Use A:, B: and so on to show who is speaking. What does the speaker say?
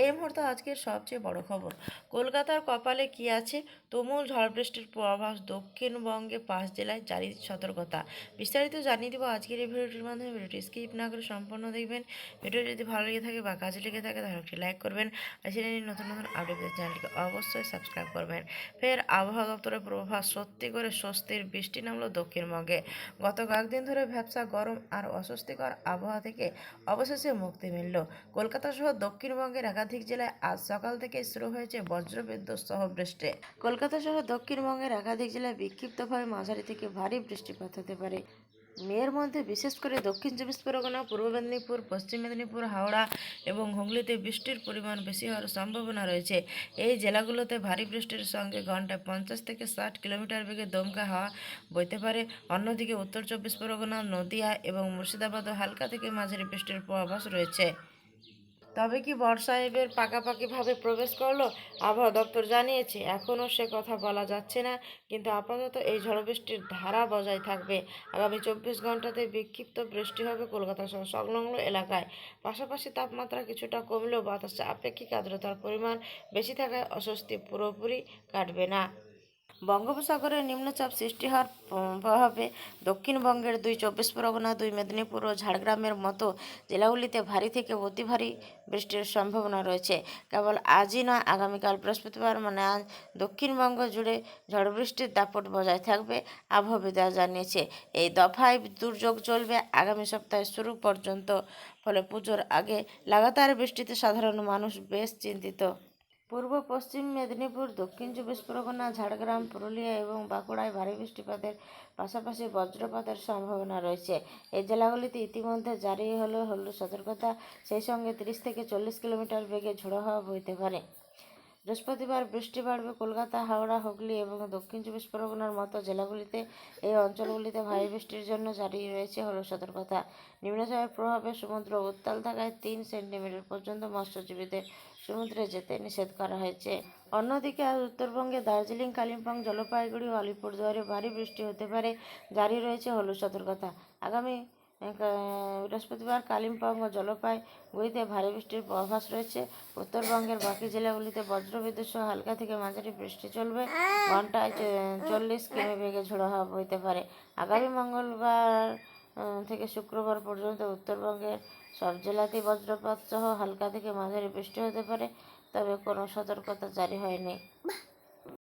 A: এই মুহূর্তে আজকের সবচেয়ে বড় খবর, কলকাতার কপালে কি আছে? তুমুল ঝড় বৃষ্টির পূর্বাভাস দক্ষিণবঙ্গে পাঁচ জেলায় জারি সতর্কতা। বিস্তারিত জানিয়ে দেবো আজকের এই ভিডিওটির মাধ্যমে। ভিডিওটি স্কিপ না করে সম্পূর্ণ দেখবেন। ভিডিও যদি ভালো লেগে থাকে বা কাজে লেগে থাকে, তাহলে একটি লাইক করবেন। আর চ্যানেলে নতুন নতুন আপডেট চ্যানেলটিকে অবশ্যই সাবস্ক্রাইব করবেন। ফের আবহাওয়া দপ্তরের পূর্বাভাস, সত্যি করে স্বস্তির বৃষ্টি নামলো দক্ষিণবঙ্গে। গত কয়েকদিন ধরে ভ্যাবসা গরম আর অস্বস্তিকর আবহাওয়া থেকে অবশেষে মুক্তি মিলল। কলকাতা সহ দক্ষিণবঙ্গের একাধিক জেলায় আজ সকাল থেকে শুরু হয়েছে বজ্রবিদ্যুৎ সহ বৃষ্টি। কলকাতা সহ দক্ষিণবঙ্গের একাধিক জেলায় বিক্ষিপ্তভাবে মাঝারি থেকে ভারী বৃষ্টিপাত হতে পারে। মেয়ের মধ্যে বিশেষ করে দক্ষিণ চব্বিশ পরগনা, পূর্ব মেদিনীপুর, পশ্চিম মেদিনীপুর, হাওড়া এবং হুগলিতে বৃষ্টির পরিমাণ বেশি হওয়ার সম্ভাবনা রয়েছে। এই জেলাগুলোতে ভারী বৃষ্টির সঙ্গে ঘন্টায় পঞ্চাশ থেকে ষাট কিলোমিটার বেগে দমকা হাওয়া বইতে পারে। অন্যদিকে উত্তর চব্বিশ পরগনা, নদিয়া এবং মুর্শিদাবাদও হালকা থেকে মাঝারি বৃষ্টির পূর্বাভাস রয়েছে। তবে কি বর্ষা এবার পাকাপাকিভাবে প্রবেশ করল? আবহাওয়া দপ্তর জানিয়েছে, এখনও সে কথা বলা যাচ্ছে না, কিন্তু আপাতত এই ঝড় বৃষ্টির ধারা বজায় থাকবে। আগামী চব্বিশ ঘন্টাতে বিক্ষিপ্ত বৃষ্টি হবে কলকাতা সহ সংলগ্ন এলাকায়। পাশাপাশি তাপমাত্রা কিছুটা কমলেও বাতাসে আপেক্ষিক আর্দ্রতার পরিমাণ বেশি থাকায় অস্বস্তি পুরোপুরি কাটবে না। বঙ্গোপসাগরে নিম্নচাপ সৃষ্টি হওয়ার প্রভাবে দক্ষিণবঙ্গের দুই চব্বিশ পরগনা, দুই মেদিনীপুর ও ঝাড়গ্রামের মতো জেলাগুলিতে ভারী থেকে অতি ভারী বৃষ্টির সম্ভাবনা রয়েছে। কেবল আজই নয়, আগামীকাল বৃহস্পতিবার মানে আজ দক্ষিণবঙ্গ জুড়ে ঝড় বৃষ্টির দাপট বজায় থাকবে আবহাওয়াবিদরা জানিয়েছে। এই দফায় দুর্যোগ চলবে, আগামী সপ্তাহের শুরু পর্যন্ত, ফলে পুজোর আগে লাগাতার বৃষ্টিতে সাধারণ মানুষ বেশ চিন্তিত। পূর্ব পশ্চিম মেদিনীপুর, দক্ষিণ চব্বিশ পরগনা, ঝাড়গ্রাম, পুরুলিয়া এবং বাঁকুড়ায় ভারী বৃষ্টিপাতের পাশাপাশি বজ্রপাতের সম্ভাবনা রয়েছে। এই জেলাগুলিতে ইতিমধ্যে জারি হলো হলুদ সতর্কতা। সেই সঙ্গে তিরিশ থেকে চল্লিশ কিলোমিটার বেগে ঝোড়ো হওয়া বইতে পারে। বৃহস্পতিবার বৃষ্টি বাড়বে কলকাতা, হাওড়া, হুগলি এবং দক্ষিণ চব্বিশ পরগনার মতো জেলাগুলিতে। এই অঞ্চলগুলিতে ভারী বৃষ্টির জন্য জারি রয়েছে হলুদ সতর্কতা। নিম্নচাপের প্রভাবে সমুদ্র উত্তাল থাকায় তিন সেন্টিমিটার পর্যন্ত মৎস্যজীবীদের সমুদ্রে যেতে নিষেধ করা হয়েছে। অন্যদিকে আজ উত্তরবঙ্গে দার্জিলিং, কালিম্পং, জলপাইগুড়ি ও আলিপুরদুয়ারে ভারী বৃষ্টি হতে পারে, জারি রয়েছে হলুদ সতর্কতা। আগামী বৃহস্পতিবার কালিম্পং ও জলপাইগুড়িতে ভারী বৃষ্টির প্রভাস রয়েছে। উত্তরবঙ্গের বাকি জেলাগুলিতে বজ্রবিদ্যুৎ সহ হালকা থেকে মাঝারি বৃষ্টি চলবে। ঘন্টায় চল্লিশ কিমি বেগে ঝোড়ো হাওয়া বইতে পারে। আগামী মঙ্গলবার থেকে শুক্রবার পর্যন্ত উত্তরবঙ্গের সব জেলাতেই বজ্রপাত সহ হালকা থেকে মাঝারি বৃষ্টি হতে পারে, তবে কোনো সতর্কতা জারি হয়নি।